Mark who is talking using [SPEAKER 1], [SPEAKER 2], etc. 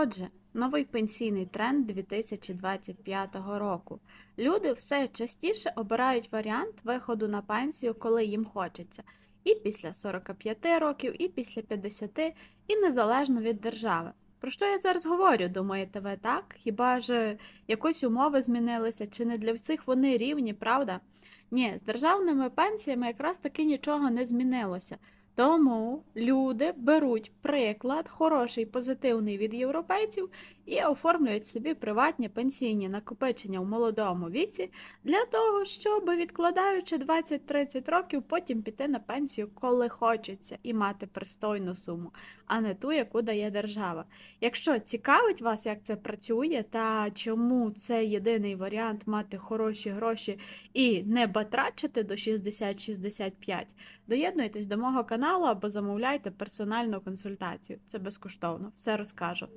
[SPEAKER 1] Отже, новий пенсійний тренд 2025 року. Люди все частіше обирають варіант виходу на пенсію, коли їм хочеться. І після 45 років, і після 50, і незалежно від держави. Про що я зараз говорю, думаєте ви так? Хіба ж якось умови змінилися, чи не для всіх вони рівні, правда? Ні, з державними пенсіями якраз таки нічого не змінилося. Тому люди беруть приклад, хороший, позитивний від європейців і оформлюють собі приватні пенсійні накопичення в молодому віці для того, щоб, відкладаючи 20-30 років, потім піти на пенсію, коли хочеться, і мати пристойну суму, а не ту, яку дає держава. Якщо цікавить вас, як це працює, та чому це єдиний варіант мати хороші гроші і не батрачити до 60-65, доєднуйтесь до мого каналу або замовляйте персональну консультацію. Це безкоштовно, все розкажу.